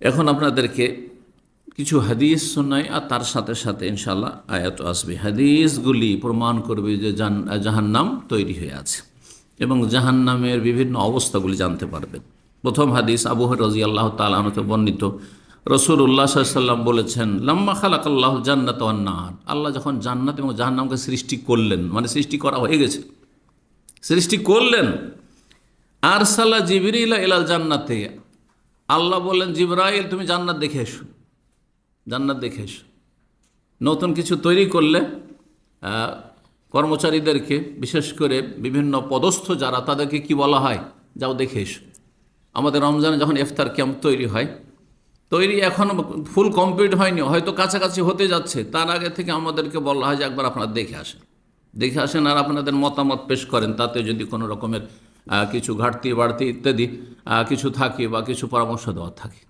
এখন আপনাদেরকে কিছু হাদিস শোনাই আর তার সাথে সাথে ইনশাল্লাহ আয়াত আসবে। হাদিসগুলি প্রমাণ করবে যে জাহান্নাম তৈরি হয়ে আছে এবং জাহান্নামের বিভিন্ন অবস্থাগুলি জানতে পারবেন। প্রথম হাদিস, আবু রাজি আল্লাহ তালতে বর্ণিত রসুল উল্লাহ সাল্লাম বলেছেন, লাম্মা খালাক আল্লাহ জান্নাত নাহার। আল্লাহ যখন জান্নাত এবং জাহান্নামকে সৃষ্টি করলেন মানে সৃষ্টি করা হয়ে গেছে, সৃষ্টি করলেন আর সাল্লাহ জিবরিলা এলাল জান্নাতে আল্লাহ বললেন, জিবরাইল, তুমি জান্নাত দেখে এসো। জান্নাত দেখে এসো। নতুন কিছু তৈরি করলে কর্মচারীদেরকে, বিশেষ করে বিভিন্ন পদস্থ যারা, তাদেরকে কি বলা হয়? যাও দেখে এসো। আমাদের রমজানে যখন ইফতার ক্যাম্প তৈরি হয়, তৈরি এখনও ফুল কমপ্লিট হয়নি, হয়তো কাছাকাছি হতে যাচ্ছে। তার আগে থেকে আমাদেরকে বলা হয় যে, একবার আপনারা দেখে আসেন। দেখে আসেন আর আপনাদের মতামত পেশ করেন, তাতে যদি কোনো রকমের কিছু ঘাটতি বাড়তি ইত্যাদি কিছু থাকে বা কিছু পরামর্শ দেওয়া থাকে।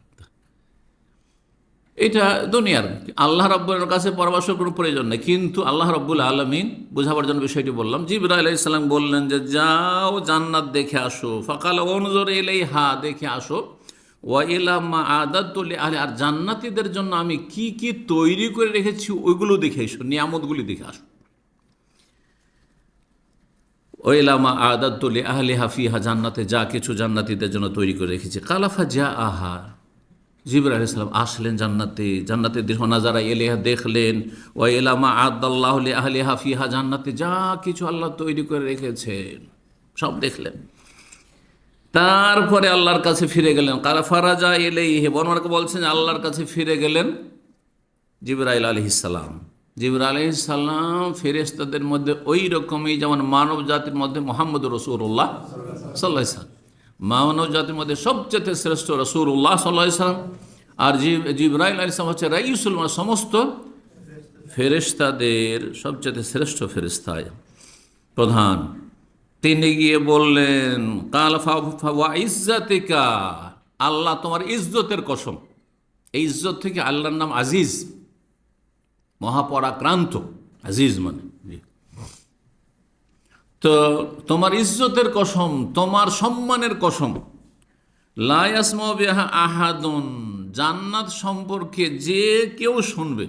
এটা দুনিয়ার, আল্লাহ রব্বুলের কাছে পরামর্শ কোনো প্রয়োজন নেই। কিন্তু আল্লাহ রব্বুল আলমিন বোঝাবার জন্য বিষয়টি বললাম জিবরা আলাইসাল্লাম বললেন যে, যাও জান্নাত দেখে আসো, ফকাল অনুজোর এলেই হা দেখে আসো। ওয়াইলামা আদাতুল আলে আর জান্নাতিদের জন্য আমি কি কি তৈরি করে রেখেছি, ওইগুলো দেখে এসো, নিয়ামতগুলি দেখে আসো। ওইলামা আদাতুল আহলে হাফিহা জান্নাতে, যা কিছু জান্নাতিদের জন্য তৈরি করে রেখেছে। কালাফা যা আহা জিবর আলাইসালাম আসলেন জান্নাতে জান্নাতে দেহ নাজারা এলেহা দেখলেন ও এলামা আদাল্লাহ আহলে হাফিহা জান্নাতে, যা কিছু আল্লাহ তৈরি করে রেখেছেন, সব দেখলেন। তারপরে আল্লাহর কাছে ফিরে গেলেন কারা ফারাজা এলেই হে বনমার্কে বলছেন, আল্লাহর কাছে ফিরে গেলেন জিবরাইল আলহিসাল্লাম জিবর আলহিসাল্লাম ফেরেস্তাদের মধ্যে ওই রকমই যেমন মানব জাতির মধ্যে মোহাম্মদ রসুল্লাহ সাল্লাহ সাল্লাম। মানব জাতির মধ্যে সবচেয়ে শ্রেষ্ঠ রসুল্লাহ সাল্লাহ সাল্লাম। আর জিব জিবরাইল আলিসাম হচ্ছে রাইসুল মানে সমস্ত ফেরেস্তাদের সবচেয়ে শ্রেষ্ঠ ফেরেস্তায় প্রধান, তিনি গিয়ে বললেন, কাল ইজ্জাতিকা, আল্লাহ তোমার ইজ্জতের কসম। এই ইজ্জত থেকে আল্লাহর নাম আজিজ। মহাপরাক্রান্ত, আজিজ মানে তো তোমার ইজ্জতের কসম, তোমার সম্মানের কসম লায়াসমা আহাদুন, জান্নাত সম্পর্কে যে কেউ শুনবে,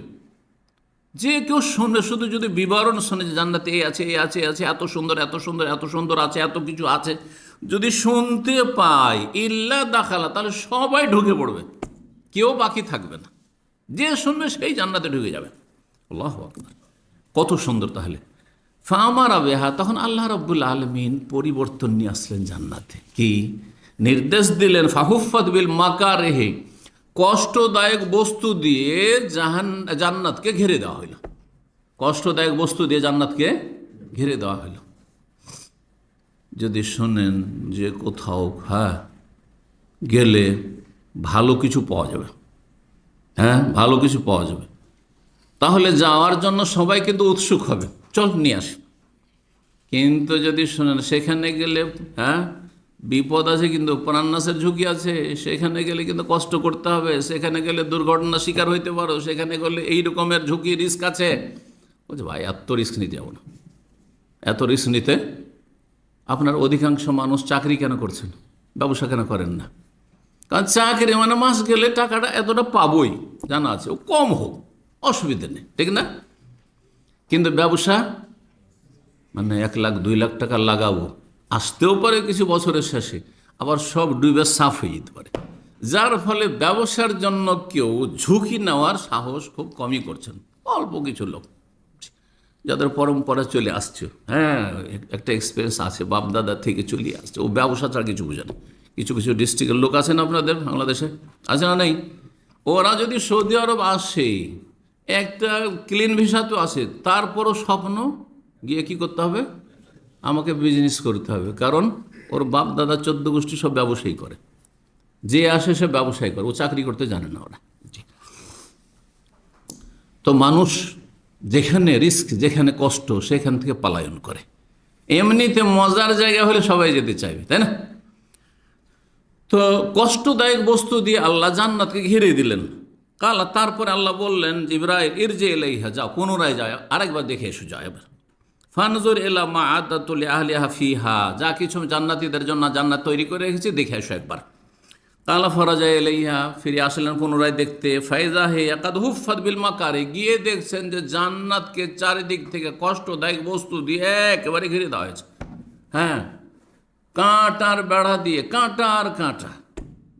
যে কেউ শুনবে, শুধু যদি বিবরণ শোনে যে জান্নাতে এই আছে এই আছে আছে, এত সুন্দর এত সুন্দর এত সুন্দর আছে, এত কিছু আছে, যদি শুনতে পায়, ইল্লা দাখালা, তাহলে সবাই ঢুকে পড়বে, কেউ বাকি থাকবে না। যে শুনবে সেই জান্নাতে ঢুকে যাবে। আল্লাহ আকবার। কত সুন্দর তাহলে। ফামার আবেহা তখন আল্লাহ রব্বুল আলমিন পরিবর্তন নিয়ে আসলেন জান্নাতে। কি? নির্দেশ দিলেন ফাহুফাত বিল মাকা রেহে কষ্টদায়ক বস্তু দিয়ে জাহান, জান্নাতকে ঘিরে দেওয়া হইল। কষ্টদায়ক বস্তু দিয়ে জান্নাতকে ঘিরে দেওয়া হইল। যদি শোনেন যে কোথাও হ্যাঁ গেলে ভালো কিছু পাওয়া যাবে। হ্যাঁ ভালো কিছু পাওয়া যাবে। তাহলে যাওয়ার জন্য সবাই কিন্তু উৎসুক হবে। চল, নিয়ে আসি। কিন্তু যদি শোনেন, সেখানে গেলে হ্যাঁ বিপদ আছে কিন্তু, প্রাণনাশের ঝুঁকি আছে। সেখানে গেলে কিন্তু কষ্ট করতে হবে। সেখানে গেলে দুর্ঘটনা শিকার হইতে পারো। সেখানে গেলে এই রকমের ঝুঁকি রিস্ক আছে। বলছে, ভাই, এত রিস্ক নিতে যাব না। এত রিস্ক নিতে আপনার অধিকাংশ মানুষ চাকরি কেন করছেন? ব্যবসা কেন করেন না? কারণ চাকরি মানে মাস গেলে টাকাটা এতটা পাবই। জানা আছে, ও কম হোক। অসুবিধা নেই, ঠিক না? কিন্তু ব্যবসা মানে এক লাখ, দুই লাখ টাকা লাগাবো, আসতেও পারে কিছু বছরের শেষে, আবার সব ডুবে সাফ হয়ে যেতে পারে। যার ফলে ব্যবসার জন্য কেউ ঝুঁকি নেওয়ার সাহস খুব কমই করছেন, অল্প কিছু লোক। যাদের পরম্পরা চলে আসছে হ্যাঁ একটা এক্সপিরিয়েন্স আছে বাপ দাদা থেকে চলে আসছে, ও ব্যবসা ছাড়া কিছু বুঝে না। কিছু কিছু ডিস্ট্রিক্টের লোক আছেন আপনাদের, বাংলাদেশে, আছে না নেই? ওরা যদি সৌদি আরব আসে একটা ক্লিন ভিসা তো আছে, তারপরও স্বপ্ন গিয়ে কি করতে হবে? আমাকে বিজনেস করতে হবে। কারণ ওর বাপ, দাদা চোদ্দ গোষ্ঠী সব ব্যবসায়ী করে। যে আসে সে ব্যবসায়ী করে, ও চাকরি করতে জানে না ওরা। তো মানুষ যেখানে রিস্ক যেখানে কষ্ট, সেখান থেকে পালায়ন করে। এমনিতে মজার জায়গা হলে সবাই যেতে চাইবে, তাই না? তো কষ্টদায়ক বস্তু দিয়ে আল্লাহ জান্নাতকে ঘিরে দিলেন। কালা তারপরে আল্লাহ বললেন ইব্রাহিম ইর যে এলাইহা যাও, পুনরায় যায় আরেকবার দেখে এসো, যাও এবার। ফানজুর এলা মা আদাতুল আহলিহা ফিহা, যা কিছু জান্নাতীদের জন্য জান্নাত তৈরি করে রেখেছি, দেখে এসো একবার। কালা ফরাজা এলাইহা ফিরে আসলেন পুনরায় দেখতে, ফাইজা হে একাদ হুফাত বিল মাকারে, গিয়ে দেখছেন যে জান্নাতকে চারিদিক থেকে কষ্টদায়ক বস্তু দিয়ে একেবারে ঘিরে দেওয়া হয়েছে। হ্যাঁ কাঁটার বেড়া দিয়ে কাঁটা আর কাঁটা।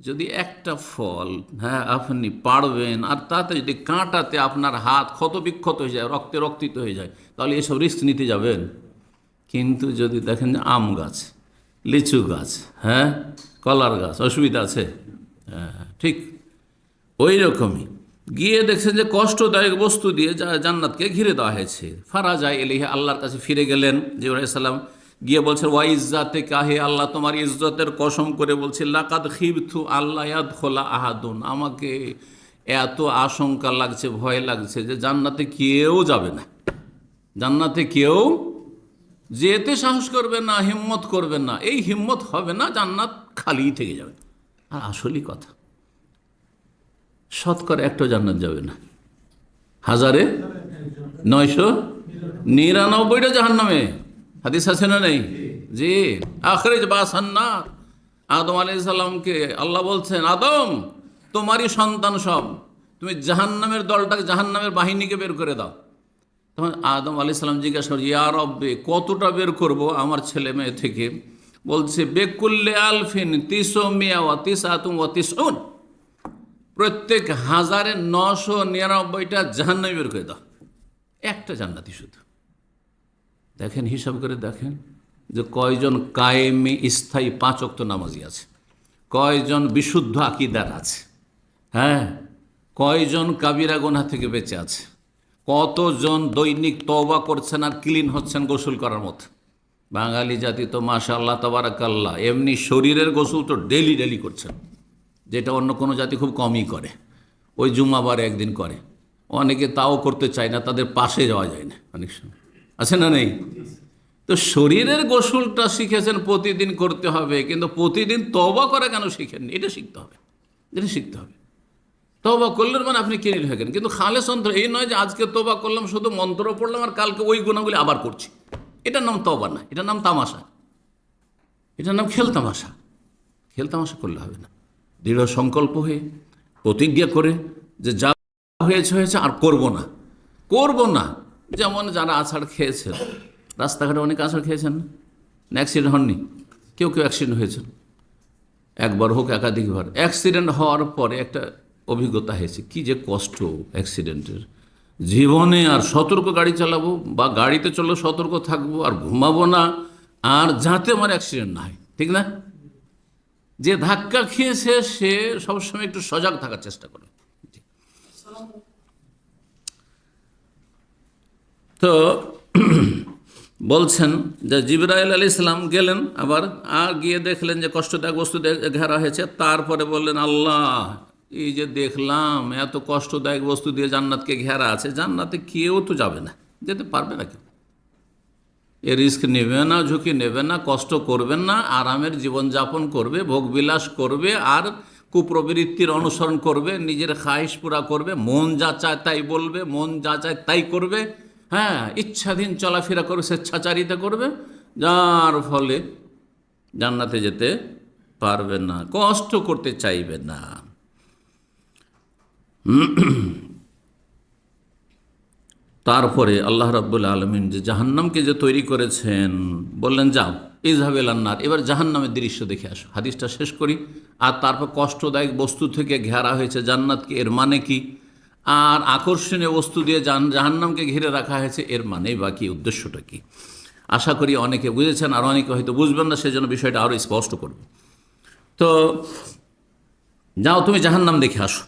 যদি একটা ফল হ্যাঁ আপনি পাড়বেন আর তাতে যদি কাঁটাতে আপনার হাত ক্ষত বিক্ষত হয়ে যায়, রক্তে রক্তিত হয়ে যায়, তাহলে এসব রিস্ক নিতে যাবেন। কিন্তু যদি দেখেন যে আম গাছ, লিচু গাছ হ্যাঁ কলার গাছ, অসুবিধা আছে হ্যাঁ ঠিক ওই রকমই। গিয়ে দেখছেন যে কষ্টদায়ক বস্তু দিয়ে জান্নাতকে ঘিরে দেওয়া হয়েছে। ফারা যায় এলিহে আল্লাহর কাছে ফিরে গেলেন জিবরাইসাল্লাম গিয়ে বলছেন ওয়া ইজ্জাতে কাহে আল্লাহ, তোমার ইজ্জতের কসম করে বলছে, লাকাদ খিবথু আল্লাহ ইয়াদ খোলা আহাদুন। আমাকে এত আশঙ্কা লাগছে, ভয় লাগছে যে জান্নাতে কেউ যাবে না। জান্নাতে কেউ যেতে সাহস করবে না, হিম্মত করবে না। এই হিম্মত হবে না, জান্নাত খালি থেকে যাবে। আর আসলই কথা, শতকরা একটা জান্নাত যাবে না। হাজারে নয়শো নিরানব্বইটা জাহান নামে হাদিস আছে না নেই? জি। আখরেজ বাসান্না আদম আলি সাল্লামকে আল্লাহ বলছেন আদম তোমারই সন্তান সব। তুমি জাহান্নামের দলটাকে জাহান্নামের বাহিনীকে বের করে দাও। তখন আদম আলি সাল্লাম জিজ্ঞাসা করছে ইয়া রব্বে কতটা বের করব আমার ছেলে মেয়ে থেকে? বলছে বেকুল্লে আলফিন তিসো মিয়া ওয়া তিস আতুম ওয়া তিসুন প্রত্যেক হাজারে নশো নিরানব্বইটা জাহান্নামী বের করে দাও। একটা জান্নাতি শুধু। দেখেন, হিসাব করে দেখেন যে কয়জন কায়েমি, স্থায়ী পাঁচ অক্ত নামাজি আছে। কয়জন বিশুদ্ধ আকিদার আছে। হ্যাঁ? কয়জন কাবিরা গোনা থেকে বেঁচে আছে। কতজন দৈনিক তওবা করছেন আর ক্লিন হচ্ছেন গোসল করার মতো। বাঙালি জাতি তো মাশা আল্লাহ তবারাকাল্লাহ, এমনি শরীরের গোসল তো ডেলি ডেলি করছেন। যেটা অন্য কোনো জাতি খুব কমই করে। ওই জুম্মাবারে একদিন করে। অনেকে তাও করতে চায় না, তাদের পাশে যাওয়া যায় না অনেক সময়। আছে না নেই? তো শরীরের গোসলটা শিখেছেন, প্রতিদিন করতে হবে, কিন্তু প্রতিদিন তবা করা কেন শিখেননি? এটা শিখতে হবে, এটা শিখতে হবে। তবা করলেন মানে আপনি কিনে থাকেন কিন্তু খালে সন্ত্র এই নয় যে আজকে তবা করলাম, শুধু মন্ত্র পড়লাম আর কালকে ওই গুণাগুলি আবার করছি। এটার নাম তবা না এটার নাম তামাশা। এটার নাম খেল তামাশা। খেল তামাশা করলে হবে না। দৃঢ় সংকল্প হয়ে, প্রতিজ্ঞা করে যে যা হয়েছে হয়েছে আর করব না। করব না। যেমন যারা আছাড় খেয়েছেন, রাস্তাঘাটে অনেক আছাড় খেয়েছেন না? অ্যাক্সিডেন্ট হননি? কেউ কেউ অ্যাক্সিডেন্ট হয়েছেন। একবার হোক একাধিকবার। অ্যাক্সিডেন্ট হওয়ার পরে একটা অভিজ্ঞতা হয়েছে, কি যে কষ্ট অ্যাক্সিডেন্টের জীবনে আর সতর্ক গাড়ি চালাবো বা গাড়িতে চললে সতর্ক থাকব আর ঘুমাবো না, আর যাতে আমার অ্যাক্সিডেন্ট না হয়। ঠিক না? যে ধাক্কা খেয়েছে সে সবসময় একটু সজাগ থাকার চেষ্টা করে তো বলছেন যে জিবরাইল আলী ইসলাম গেলেন, আবার আর গিয়ে দেখলেন যে কষ্টদায়ক বস্তু ঘেরা হয়েছে, তারপরে বললেন, আল্লাহ, এই যে দেখলাম এত কষ্টদায়ক বস্তু দিয়ে জান্নাতকে ঘেরা আছে, জান্নাতে কেউ তো যাবে না, যেতে পারবে না কেউ। এ রিস্ক নেবে না, ঝুঁকি নেবে না, কষ্ট করবেন না, আরামের জীবনযাপন করবে, ভোগবিলাস করবে, আর কুপ্রবৃত্তির অনুসরণ করবে, নিজের খাহিস পুরা করবে, মন যা চায় তাই বলবে, মন যা চায় তাই করবে হ্যাঁ ইচ্ছাধীন চলাফেরা করবে, স্বেচ্ছাচারিতা করবে, যার ফলে জান্নাতে যেতে পারবে না, কষ্ট করতে চাইবে না। তারপরে আল্লাহ রাব্বুল আলমিন যে জাহান্নামকে যে তৈরি করেছেন, বললেন, যাও ইজহাবেল আন্নার এবার জাহান্নামের দৃশ্য দেখে আসো। হাদিসটা শেষ করি। আর তারপর কষ্টদায়ক বস্তু থেকে ঘেরা হয়েছে জান্নাতকে, এর মানে কি? আর আকর্ষণীয় বস্তু দিয়ে জান জাহান্নামকে ঘিরে রাখা হয়েছে, এর মানে বা কি, উদ্দেশ্যটা কি? আশা করি অনেকে বুঝেছেন, আর অনেকে হয়তো বুঝবেন না, সেজন্য বিষয়টা আরও স্পষ্ট করবে। তো যাও, তুমি জাহান্নাম দেখে আসো।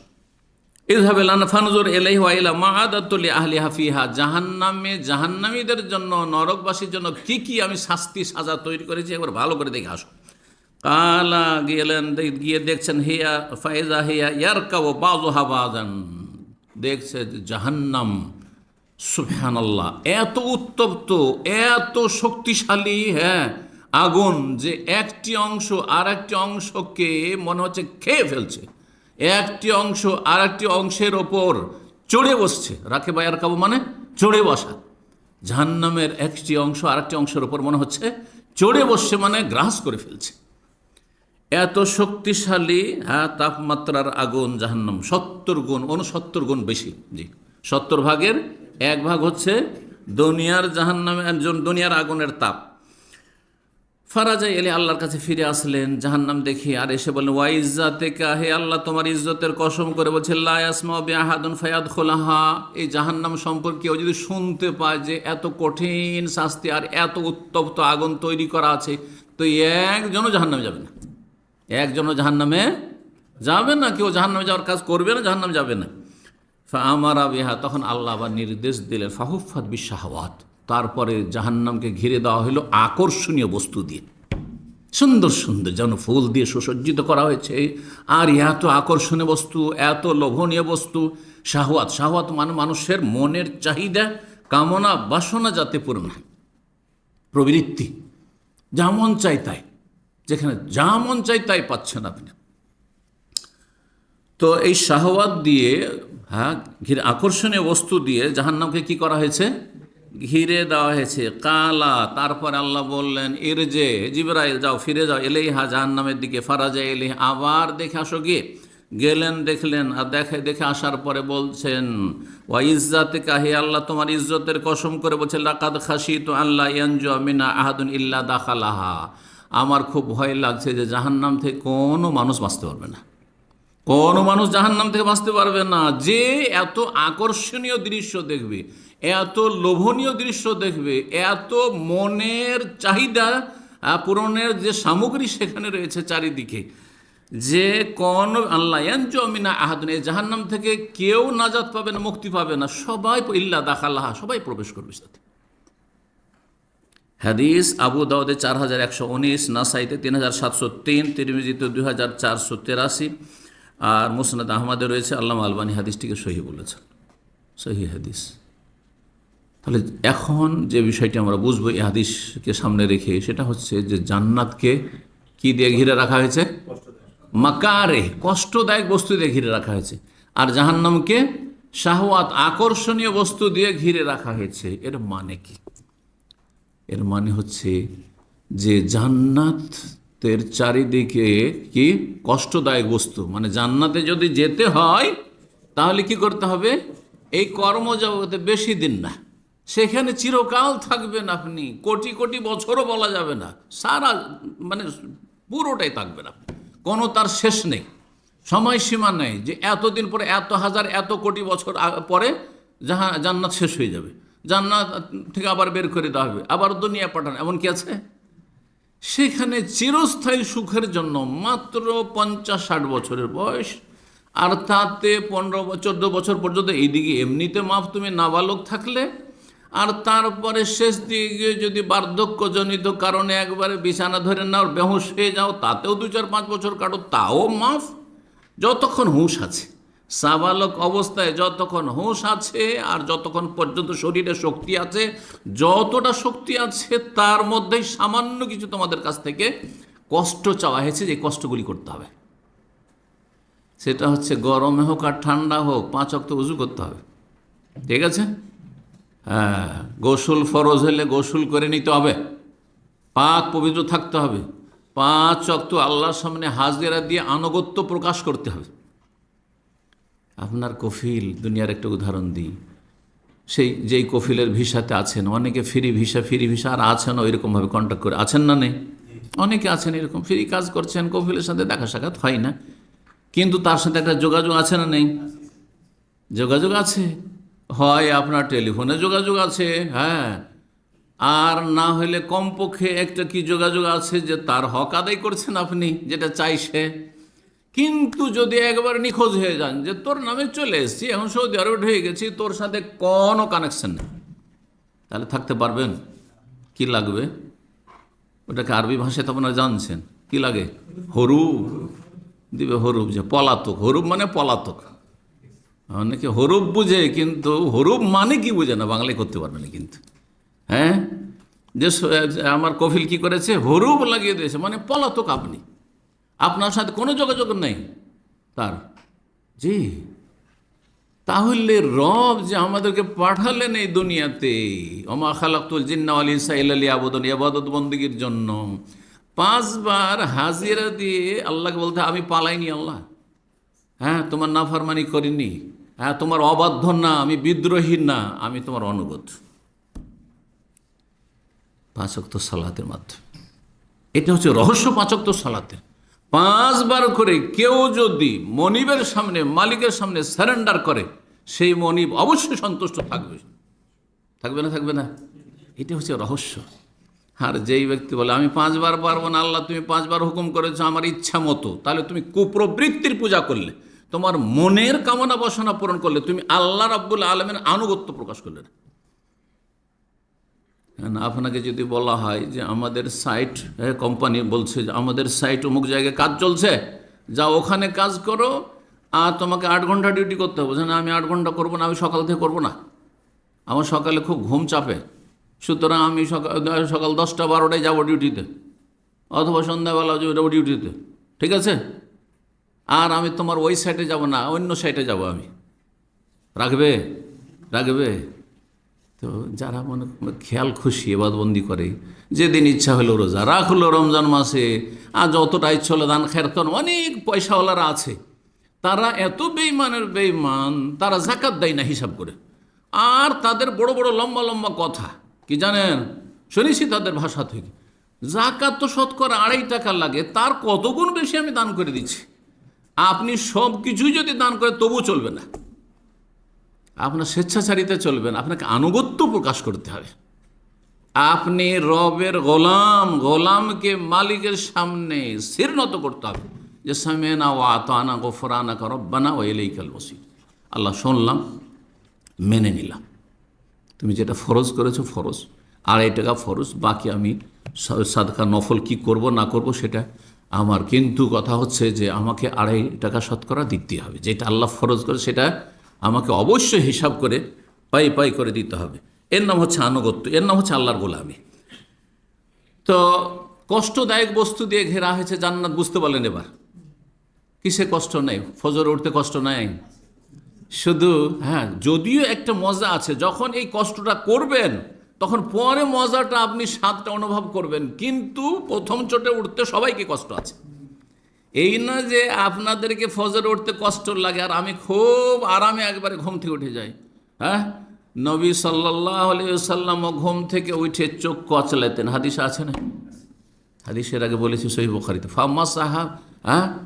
ইজহাবে ফানজুর এলাই ওয়াইলা মাহাদাতুল আহলি হাফিহা জাহান্নামে জাহান্নামীদের জন্য, নরকবাসীর জন্য কি কি আমি শাস্তি, সাজা তৈরি করেছি, একবার ভালো করে দেখে আসো। কালা গেলেন গিয়ে দেখছেন, হিয়া ফাইজা হিয়া ইয়ারকা ও বাজুহা বাজান দেখছে জাহান্নাম সুফহান আল্লাহ এত উত্তপ্ত, এত শক্তিশালী হ্যাঁ আগুন যে একটি অংশ আর একটি অংশকে মনে হচ্ছে খেয়ে ফেলছে। একটি অংশ আর একটি অংশের ওপর চড়ে বসছে। রাখে বায়ার কাবু মানে চড়ে বসা। জাহান্নামের একটি অংশ আর একটি অংশের ওপর মনে হচ্ছে চড়ে বসছে মানে গ্রাস করে ফেলছে। এত শক্তিশালী হ্যাঁ তাপমাত্রার আগুন জাহান্নাম, সত্তর গুণ উনসত্তর গুণ বেশি, জি। সত্তর ভাগের এক ভাগ হচ্ছে দুনিয়ার জাহান্নামে একজন দুনিয়ার আগুনের তাপ। ফারাজাই এলে আল্লাহর কাছে ফিরে আসলেন, জাহান্নাম দেখি, আর এসে বললেন, ওয়া ইজ্জাতে হে আল্লাহ, তোমার ইজ্জতের কসম করে বলছে লায়াসমা বিআহাদুন ফায়াদ খোলাহা এই জাহান্নাম সম্পর্কে কেউ যদি শুনতে পায় যে এত কঠিন শাস্তি আর এত উত্তপ্ত আগুন তৈরি করা আছে, তো একজনও জাহান্নামে যাবে না। একজনও জাহান্নামে যাবে না, কেউ জাহান্নামে যাওয়ার কাজ করবে না, জাহান্নামে যাবে না। আমারা বিহা, তখন আল্লাহ আবার নির্দেশ দিলেন ফাহুফাত বিশাহওয়াত। তারপরে জাহান্নামকে ঘিরে দেওয়া হলো আকর্ষণীয় বস্তু দিয়ে। সুন্দর সুন্দর যেন ফুল দিয়ে সুসজ্জিত করা হয়েছে। আর এত আকর্ষণীয় বস্তু, এত লোভনীয় বস্তু, শাহওয়াত। শাহওয়াত মানে মানুষের মনের চাহিদা, কামনা, বাসনা যাতে পূরণ হয়। প্রবৃত্তি যেমন চাই তাই। যেখানে যা মন চাই তাই পাচ্ছেন আপনি। তো এই শাহওয়াত দিয়ে হ্যাঁ ঘিরে আকর্ষণীয় বস্তু দিয়ে জাহান্নামকে কি করা হয়েছে? ঘিরে দেওয়া হয়েছে। কালা, তারপর আল্লাহ বললেন এর যে জিবরাইল যাও, ফিরে যাও এলেই হা জাহান্নামের দিকে, ফারাজা এলে আবার দেখে আসো গিয়ে, গেলেন, দেখলেন, আর দেখে দেখে আসার পরে বলছেন, ওয়া ইজ্জাতে কাহি আল্লাহ, তোমার ইজ্জতের কসম করে বলছে, লাকাদ খাসি তো আল্লাহ ইয়ানজু আমিনা আহাদুন ইল্লা দাখালাহা। আমার খুব ভয় লাগছে যে জাহান্নাম থেকে কোনো মানুষ বাঁচতে পারবে না। কোনো মানুষ জাহান্নাম থেকে বাঁচতে পারবে না। যে এত আকর্ষণীয় দৃশ্য দেখবে, এত লোভনীয় দৃশ্য দেখবে, এত মনের চাহিদা পূরণের যে সামগ্রী সেখানে রয়েছে চারিদিকে, যে কোন আল্লাহ জমিনা আহাদুন, এই জাহান্নাম থেকে কেউ নাজাত পাবে না, মুক্তি পাবে না। সবাই ইল্লা দাখাল্লাহা সবাই প্রবেশ করবে সাথে। হাদিস আবু দাউদে চার হাজার একশো উনিশ, নাসাইতে তিন হাজার সাতশো তিন, তিরমিজিতে দুই হাজার চারশো তেরাশি আর মুসনাদ আহমদে রয়েছে আল্লাহ আলবানী হাদিসটিকে সহি বলেছেন সহি হাদিস। তাহলে এখন যে বিষয়টি আমরা বুঝব এই হাদিসকে সামনে রেখে, সেটা হচ্ছে যে জান্নাতকে কি দিয়ে ঘিরে রাখা হয়েছে? মাকারে, কষ্টদায়ক বস্তু দিয়ে ঘিরে রাখা হয়েছে। আর জাহান্নামকে শাহওয়াত আকর্ষণীয় বস্তু দিয়ে ঘিরে রাখা হয়েছে। এর মানে কি? এর মানে হচ্ছে যে জান্নাতের চারিদিকে কি কষ্টদায়ক বস্তু। মানে জান্নাতে যদি যেতে হয়, তাহলে কি করতে হবে? এই কর্মজগতে বেশি দিন না। সেখানে চিরকাল থাকবেন আপনি। কোটি কোটি বছরও বলা যাবে না। সারা মানে পুরোটাই থাকবেন আপনি। কোনো তার শেষ নেই। সময়সীমা নেই যে এতদিন পরে এত হাজার, এত কোটি বছর পরে যাহা জান্নাত শেষ হয়ে যাবে। জান্নাত থেকে আবার বের করে দেওয়া হবে, আবার দুনিয়া পাঠান, এমন কি আছে? সেখানে চিরস্থায়ী সুখের জন্য মাত্র পঞ্চাশ ষাট বছরের বয়স, আর তাতে পনেরো চোদ্দ বছর পর্যন্ত এইদিকে এমনিতে মাপ তুমি নাবালক থাকলে, আর তারপরে শেষ দিকে যদি বার্ধক্যজনিত কারণে একবারে বিছানা ধরে নাও, বেহুশ হয়ে যাও, তাতেও দু চার পাঁচ বছর কাটো, তাও মাফ, যতক্ষণ হুঁশ আছে। সাবালক অবস্থায় যতক্ষণ হুঁশ আছে আর যতক্ষণ পর্যন্ত শরীরে শক্তি আছে, যতটা শক্তি আছে, তার মধ্যেই সামান্য কিছু তোমাদের কাছ থেকে কষ্ট চাওয়া হয়েছে যে কষ্টগুলি করতে হবে। সেটা হচ্ছে গরমে হোক আর ঠান্ডা হোক, পাঁচ অক্ত উজু করতে হবে। ঠিক আছে? হ্যাঁ গোসল ফরজ হলে গোসল করে নিতে হবে। পাক পবিত্র থাকতে হবে। পাঁচ অক্ত আল্লাহর সামনে হাজিরা দিয়ে আনুগত্য প্রকাশ করতে হবে। আপনার কফিল, দুনিয়ার একটা উদাহরণ দিই। সেই, যেই কফিলের ভিসাতে আছেন, অনেকে ফ্রি ভিসা ফ্রি ভিসা আর আছেন ওইরকমভাবে কন্ট্যাক্ট করে। আছেন না নেই অনেকে আছেন এরকম, ফ্রি কাজ করছেন, কফিলের সাথে দেখা সাক্ষাৎ হয় না। কিন্তু তার সাথে একটা যোগাযোগ আছে না নেই? যোগাযোগ আছে। হয় আপনার টেলিফোনে যোগাযোগ আছে হ্যাঁ। আর না হলে কমপক্ষে একটা কি যোগাযোগ আছে যে তার হক আদায় করছেন আপনি, যেটা চাই সে? কিন্তু যদি একবার নিখোঁজ হয়ে যান যে তোর নামে চলে এসেছি, এখন সৌদি আরবে ঢুকে গেছি, তোর সাথে কোনো কানেকশন নেই। তাহলে থাকতে পারবেন? কি লাগবে? ওটাকে আরবি ভাষায় তো আপনারা জানছেন। কি লাগে? হরুপ। দিবে হরুপ যে পলাতক। হরুপ মানে পলাতক। অনেকে হরুপ বুঝে, কিন্তু হরুপ মানে কি বুঝে না? বাংলায় করতে পারবে না কিন্তু। হ্যাঁ? যে আমার কফিল কি করেছে? হরুপ লাগিয়ে দিয়েছে। মানে পলাতক আপনি। আপনার সাথে কোনো যোগাযোগ নেই। তার। জি। তাহলে রব যে আমাদেরকে পাঠালেন এই দুনিয়াতে অমা খালাকুল জিন্না আলী সাইল আলী আবদন আবাদত বন্দীগীর জন্য। পাঁচবার হাজিরা দিয়ে আল্লাহকে বলতে, আমি পালাইনি আল্লাহ। হ্যাঁ তোমার নাফারমানি করিনি। হ্যাঁ তোমার অবাধ্য না, আমি বিদ্রোহী না, আমি তোমার অনুগত। পাঁচক্ত সালাতের মাধ্যমে। এটা হচ্ছে রহস্য পাঁচক্ত সালাতের। পাঁচবার করে কেউ যদি মনিবের সামনে, মালিকের সামনে সারেন্ডার করে, সেই মনিব অবশ্যই সন্তুষ্ট থাকবে। থাকবে না থাকবে না? এটা হচ্ছে রহস্য। আর যেই ব্যক্তি বলে, আমি পাঁচবার পারব না, আল্লাহ তুমি পাঁচবার হুকুম করেছ আমার ইচ্ছা মতো। তাহলে তুমি কুপ্রবৃত্তির পূজা করলে। তোমার মনের কামনা বাসনা পূরণ করলে। তুমি আল্লাহ রাব্বুল আলমের আনুগত্য প্রকাশ করলে। না আপনাকে যদি বলা হয় যে আমাদের সাইট কোম্পানি বলছে যে আমাদের সাইট অমুক জায়গায় কাজ চলছে যা ওখানে কাজ করো, আর তোমাকে আট ঘণ্টা ডিউটি করতে হবে। না, আমি আট ঘণ্টা করব না, আমি সকাল থেকে করব না। আমার সকালে খুব ঘুম চাপে। সুতরাং আমি সকাল সকাল দশটা বারোটায় যাব ডিউটিতে অথবা সন্ধ্যাবেলা যাব ডিউটিতে ঠিক আছে? আর আমি তোমার ওই সাইডে যাব না, অন্য সাইডে যাব আমি। রাখবে? রাখবে? তো যারা মনে খেয়াল খুশি, এবাদবন্দি করে, যেদিন ইচ্ছা হলো রোজা রাখল রমজান মাসে আর যতটা ইচ্ছা হলো দান খের খেরতন অনেক পয়সাওয়ালারা আছে। তারা এত বেইমানের বেইমান তারা জাকাত দেয় না হিসাব করে। আর তাদের বড় বড় লম্বা লম্বা কথা, কি জানেন? শুনেছি তাদের ভাষা থেকে। জাকাত তো শতকরা আড়াই টাকা লাগে, তার কতগুণ বেশি আমি দান করে দিচ্ছি? আপনি সব কিছুই যদি দান করে তবু চলবে না। আপনার স্বেচ্ছাচারিতা চলবেন আপনাকে আনুগত্য প্রকাশ করতে হবে। আপনি রবের গোলাম, গোলামকে মালিকের সামনে শিরনত করতে হবে। যে সামেনা ও আতানা গোফরানা করব্বানা ও এলেইকাল বসি আল্লাহ শুনলাম, মেনে নিলাম। তুমি যেটা ফরজ করেছ, ফরজ। আড়াই টাকা ফরজ, বাকি আমি সাদকা নফল কি করব, না করব সেটা আমার। কিন্তু কথা হচ্ছে যে আমাকে আড়াই টাকা শতকরা দিতে হবে। যেটা আল্লাহ ফরজ করে সেটা আমাকে অবশ্যই হিসাব করে পাই পাই করে দিতে হবে। এর নাম হচ্ছে আনুগত্য, এর নাম হচ্ছে আল্লাহর গোলামি। তো কষ্টদায়ক বস্তু দিয়ে ঘেরা হয়েছে জান্নাত, বুঝতে পারলেন এবার? কিসে কষ্ট নেই? ফজর উঠতে কষ্ট নাই? শুধু হ্যাঁ যদিও একটা মজা আছে, যখন এই কষ্টটা করবেন, তখন পরে মজাটা আপনি স্বাদটা অনুভব করবেন, কিন্তু প্রথম চোটে উঠতে সবাইকে কষ্ট আছে। এই না যে আপনাদেরকে ফজর উঠতে কষ্ট লাগে আর আমি খুব আরামে একবারে ঘুম থেকে উঠে যাই হ্যাঁ? নবী সাল্লাহ সাল্লাম ঘুম থেকে উঠে চোখ কচলাইতেন হাদিস আছে না? হাদিসের আগে বলেছি সহি বখারিতে, ফাম্মা সাহা হ্যাঁ?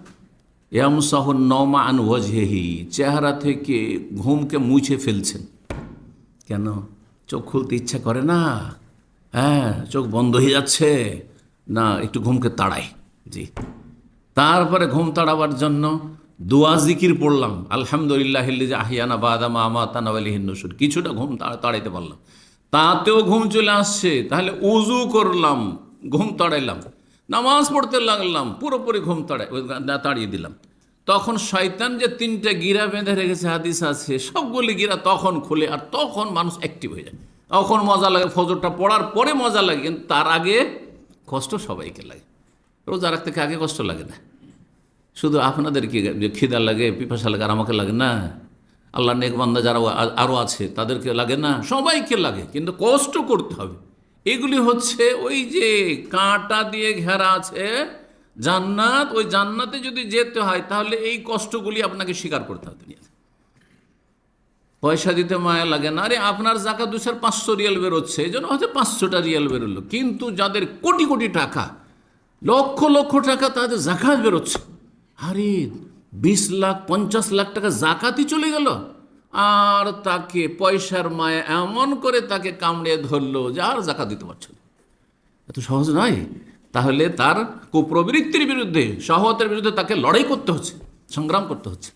ইয়ামসাহ নমা আন ওয়াজহেহি, চেহারা থেকে ঘুমকে মুছে ফেলছেন। কেন? চোখ খুলতে ইচ্ছা করে না। হ্যাঁ চোখ বন্ধ হয়ে যাচ্ছে। না, একটু ঘুমকে তাড়াই। জি। তারপরে ঘুম তাড়াবার জন্য দোয়া জিকির পড়লাম। আলহামদুলিল্লাহ আহিয়ানা বাদামা আমা তানাওয়ালি হিন্দুসুর কিছুটা ঘুম তাড়া- তাড়াইতে পারলাম। তাতেও ঘুম চলে আসছে। তাহলে উজু করলাম, ঘুম তাড়াইলাম, নামাজ পড়তে লাগলাম, পুরোপুরি ঘুম তাড়াই তাড়িয়ে দিলাম। তখন শয়তান যে তিনটা গিরা বেঁধে রেখেছে, হাদিস আছে, সবগুলি গিরা তখন খুলে আর তখন মানুষ অ্যাক্টিভ হয়ে যায়। তখন মজা লাগে, ফজরটা পড়ার পরে মজা লাগে, কিন্তু তার আগে কষ্ট সবাইকে লাগে। রোজা রাখতে কি আগে কষ্ট লাগে না? শুধু আপনাদেরকে যে খিদা লাগে, পিপাসা লাগে, আর আমাকে লাগে না? আল্লাহ নেকবান্দা যারা আরও আছে, তাদেরকে লাগে না? সবাইকে লাগে, কিন্তু কষ্ট করতে হবে। এগুলি হচ্ছে ওই যে কাঁটা দিয়ে ঘেরা আছে, জান্নাত, ওই জান্নাতে যদি যেতে হয়, তাহলে এই কষ্টগুলি আপনাকে স্বীকার করতে হবে। পয়সা দিতে মায়া লাগে না। আরে, আপনার জাকা দুশোর পাঁচশো রিয়াল বেরোচ্ছে, এই জন্য হয়তো পাঁচশোটা রিয়াল বেরোলো। কিন্তু যাদের কোটি কোটি টাকা লক্ষ লক্ষ টাকা তাদের জাকাত বেরোচ্ছে। আরে, বিশ লাখ, পঞ্চাশ লাখ টাকা জাকাতই চলে গেল। আর তাকে পয়সার মায়া এমন করে তাকে কামড়ে ধরলো যে আর জাকাত দিতে পারছে এত সহজ নয়? তাহলে তার কুপ্রবৃত্তির বিরুদ্ধে, সহতের বিরুদ্ধে তাকে লড়াই করতে হচ্ছে, সংগ্রাম করতে হচ্ছে।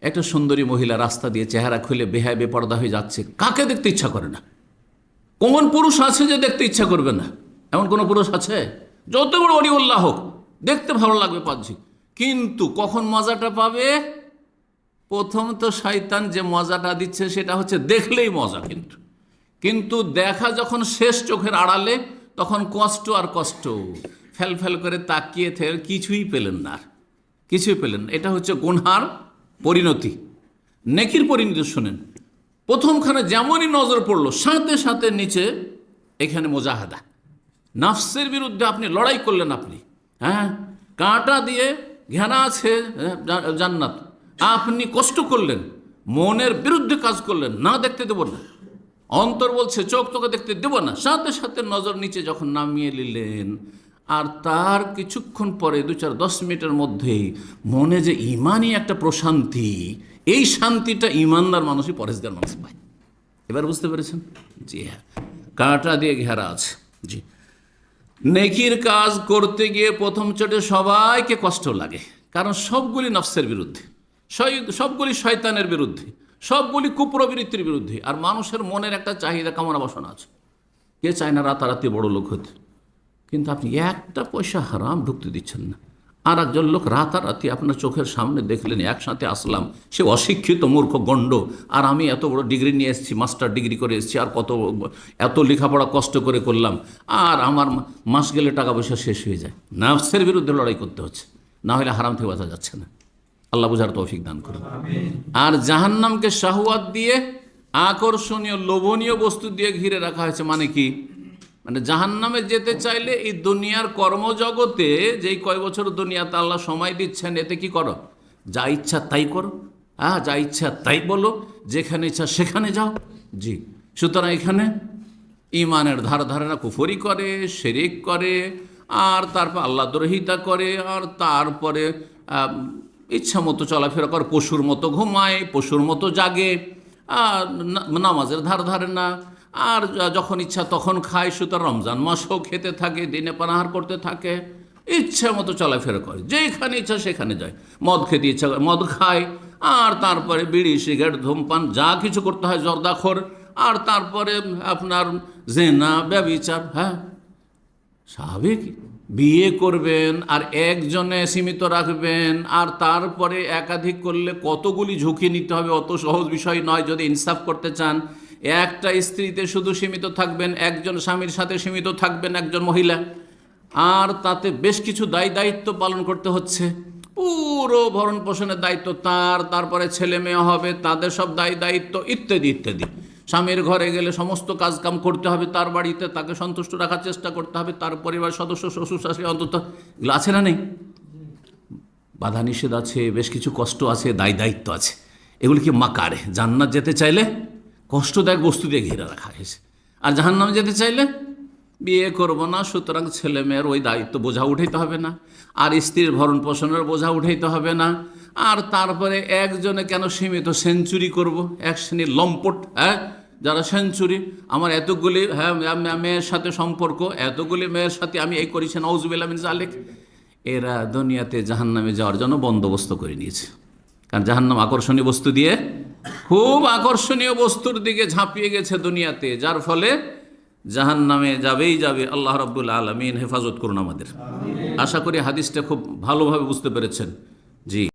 একটা সুন্দরী মহিলা রাস্তা দিয়ে চেহারা খুলে বেহায় বেপর্দা হয়ে যাচ্ছে। কাকে দেখতে ইচ্ছা করে না? কোন পুরুষ আছে যে দেখতে ইচ্ছা করবে না? এমন কোনো পুরুষ আছে? যত বড় অরিউল্লাহ হোক, দেখতে ভালো লাগবে পাচ্ছি কিন্তু কখন মজাটা পাবে? প্রথম তো শয়তান যে মজাটা দিচ্ছে সেটা হচ্ছে দেখলেই মজা কিন্তু। কিন্তু দেখা যখন শেষ চোখের আড়ালে, তখন কষ্ট আর কষ্ট। ফেল ফেল করে তাকিয়ে থেকে কিছুই পেলেন না কিছুই পেলেন এটা হচ্ছে গুনহার পরিণতি। নেকির পরিণতি শোনেন। প্রথমখানে যেমনই নজর পড়ল, সাথে সাথে নিচে এখানে মোজাহাদা। নাফসের বিরুদ্ধে আপনি লড়াই করলেন আপনি হ্যাঁ? কাঁটা দিয়ে ঘেরা আছে হ্যাঁ, জান্নাত। আপনি কষ্ট করলেন মনের বিরুদ্ধে কাজ করলেন না দেখতে দেব না। অন্তর বলছে চোখ তোকে দেখতে দেব না। সাথে সাথে নজর নিচে যখন নামিয়ে নিলেন আর তার কিছুক্ষণ পরে দু চার দশ মিনিটের মধ্যেই মনে যে ইমানই একটা প্রশান্তি এই শান্তিটা ইমানদার মানুষই পরেশগার মানুষ পায়। এবার বুঝতে পেরেছেন? জি হ্যাঁ। কাঁটা দিয়ে ঘেরা আছে। জি। নেকির কাজ করতে গিয়ে প্রথম চোটে সবাইকে কষ্ট লাগে, কারণ সবগুলি নফসের বিরুদ্ধে সবগুলি শয়তানের বিরুদ্ধে, সবগুলি কুপ্রবৃত্তির বিরুদ্ধে, আর মানুষের মনের একটা চাহিদা কামনা বাসনা আছে। কে চায় না রাতারাতি বড় লোক হতে? কিন্তু আপনি একটা পয়সা হারাম ঢুকতে দিচ্ছেন না। আর একজন লোক রাতারাতি আপনার চোখের সামনে দেখলেন, একসাথে আসলাম। সে অশিক্ষিত মূর্খ গণ্ড। আর আমি এত বড় ডিগ্রি নিয়ে এসেছি, মাস্টার ডিগ্রি করে এসেছি, আর কত এত লেখাপড়া কষ্ট করে করলাম। আর আমার মাস গেলে টাকা পয়সা শেষ হয়ে যায়। নার্সের বিরুদ্ধে লড়াই করতে হচ্ছে। না হলে হারাম থেকে বাঁচা যাচ্ছে না। আল্লাহ বুঝার তৌফিক দান করুন। আর জাহান্নামকে শাহওয়াত দিয়ে আকর্ষণীয়, লোভনীয় বস্তু দিয়ে ঘিরে রাখা হয়েছে মানে কি? মানে জাহান্নামে যেতে চাইলে এই দুনিয়ার কর্মজগতে যেই কয় বছর দুনিয়াতে আল্লাহ সময় দিচ্ছেন, এতে কি করো? যা ইচ্ছা তাই করো। হ্যাঁ যা ইচ্ছা তাই বলো। যেখানে ইচ্ছা সেখানে যাও। জি। সুতরাং এখানে ইমানের ধার ধারেরা কুফরি করে, শেরিক করে, আর তারপর আল্লাহ দ্রোহিতা করে, আর তারপরে ইচ্ছা মতো চলাফেরা করে, পশুর মতো ঘুমায়, পশুর মতো জাগে। আর নামাজের ধার ধারে না। আর যখন ইচ্ছা তখন খায়, সুতরাং রমজান মাসও খেতে থাকে, দিনে পানাহার করতে থাকে, ইচ্ছা মতো চলাফেরা করে, যেখানে ইচ্ছা সেখানে যায়। মদ খেতে ইচ্ছা করে, মদ খায়, আর তারপরে বিড়ি, সিগারেট, ধূমপান, যা কিছু করতে হয়, জর্দাখর, আর তারপরে আপনার জেনা, ব্যবিচার হ্যাঁ? স্বাভাবিক, বিয়ে করবেন, আর একজনে সীমিত রাখবেন, আর তারপরে একাধিক করলে কতগুলি ঝুঁকি নিতে হবে, অত সহজ বিষয় নয়, যদি ইনসাফ করতে চান একটা স্ত্রীতে শুধু সীমিত থাকবেন, একজন স্বামীর সাথে সীমিত থাকবেন একজন মহিলা। আর তাতে বেশ কিছু দায় দায়িত্ব পালন করতে হচ্ছে। পুরো ভরণ পোষণের দায়িত্ব তার, তারপরে ছেলে মেয়ে হবে, তাদের সব দায় দায়িত্ব ইত্যাদি ইত্যাদি। স্বামীর ঘরে গেলে সমস্ত কাজ কাম করতে হবে, তার বাড়িতে তাকে সন্তুষ্ট রাখার চেষ্টা করতে হবে, তার পরিবার সদস্য, শ্বশুর শাশুড়ি অন্তত। এগুলো আছে না নেই? বাধা নিষেধ আছে, বেশ কিছু কষ্ট আছে, দায় দায়িত্ব আছে। এগুলি কি মাকারে? জান্নাত যেতে চাইলে কষ্টদায়ক বস্তু দিয়ে ঘিরে রাখা হয়েছে। আর জাহান জাহান্নামে যেতে চাইলে বিয়ে করব না, সুতরাং ছেলে মেয়ের ওই দায়িত্ব বোঝা উঠাইতে হবে না, আর স্ত্রীর ভরণ পোষণের বোঝা উঠাইতে হবে না, আর তারপরে একজনে কেন সীমিত সেঞ্চুরি করব? এক শ্রেণির লম্পট হ্যাঁ? যারা সেঞ্চুরি, আমার এতগুলি হ্যাঁ মেয়ের সাথে সম্পর্ক, এতগুলি মেয়ের সাথে আমি এই করেছি নওজুবিল্লামিন জালেক এরা দুনিয়াতে জাহান্নামে যাওয়ার জন্য বন্দোবস্ত করে নিয়েছে। কারণ জাহান্নাম আকর্ষণীয় বস্তু দিয়ে খুব আকর্ষণীয় বস্তুর দিকে ঝাঁপিয়ে গেছে দুনিয়াতে, যার ফলে জাহান্নামে যাবেই যাবে। আল্লাহ রব্বুল আলমিন হেফাজত করুন আমাদের। আশা করি হাদিসটা খুব ভালোভাবে বুঝতে পেরেছেন। জি।